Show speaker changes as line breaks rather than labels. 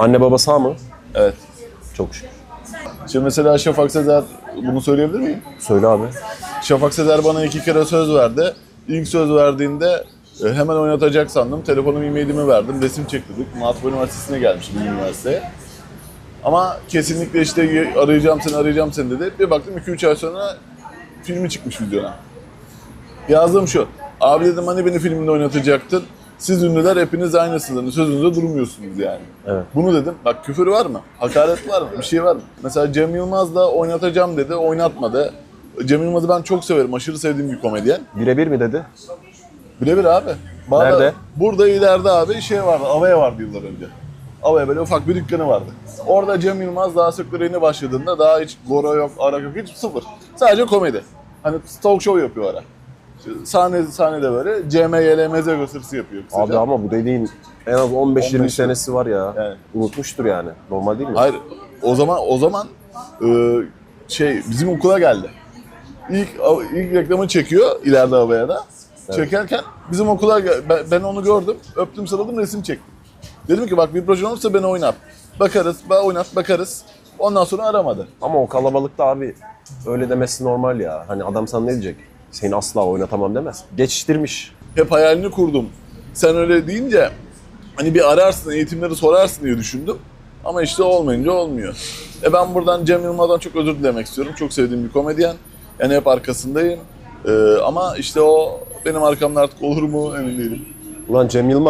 Anne baba sağ mı?
Evet.
Çok şükür.
Şimdi mesela Şafak Sezer, bunu söyleyebilir miyim?
Söyle abi.
Şafak Sezer bana iki kere söz verdi. İlk söz verdiğinde e, hemen oynatacak sandım. Telefonum e-mailimi verdim. Resim çektirdik. Matbu Üniversitesi'ne gelmişim üniversiteye. Ama kesinlikle işte arayacağım seni arayacağım seni dedi. Bir baktım 2-3 ay sonra filmi çıkmış vizyona. Yazdığım şu. Abi dedim hani beni filminde oynatacaktın. Siz ünlüler hepiniz aynısınız. Hani Sözünüzde durmuyorsunuz yani.
Evet.
Bunu dedim. Bak küfür var mı? Hakaret var mı? Bir şey var mı? Mesela Cem Yılmaz da oynatacağım dedi. Oynatmadı. Cem Yılmaz'ı ben çok severim. Aşırı sevdiğim bir komedyen.
Birebir mi dedi?
Birebir abi. Bağda-
Nerede?
Burada ileride abi şey vardı. Avaya vardı yıllar önce. Avaya böyle ufak bir dükkanı vardı. Orada Cem Yılmaz daha sektörü yeni başladığında daha hiç goro yok, arak yok, hiç sıfır. Sadece komedi. Hani talk show yapıyor ara. Sahne, sahnede böyle CMYLMZ gösterisi yapıyor kısaca.
Abi ama bu dediğin en az 15-20
15
senesi var ya.
Yani.
Unutmuştur yani. Normal değil mi?
Hayır. O zaman o zaman e, şey bizim okula geldi. İlk ilk reklamı çekiyor ileride havaya da. Çekerken bizim okula gel- ben, ben onu gördüm. Öptüm sarıldım resim çektim. Dedim ki bak bir proje olursa beni oynat. Bakarız, ben oynat bakarız. Ondan sonra aramadı.
Ama o kalabalıkta abi öyle demesi normal ya. Hani adam sana ne diyecek? Seni asla oynatamam demez. Geçiştirmiş.
Hep hayalini kurdum. Sen öyle deyince hani bir ararsın, eğitimleri sorarsın diye düşündüm. Ama işte olmayınca olmuyor. E ben buradan Cem Yılmaz'dan çok özür dilemek istiyorum. Çok sevdiğim bir komedyen. Yani hep arkasındayım. E, ama işte o benim arkamda artık olur mu emin değilim.
Ulan Cem Yılmaz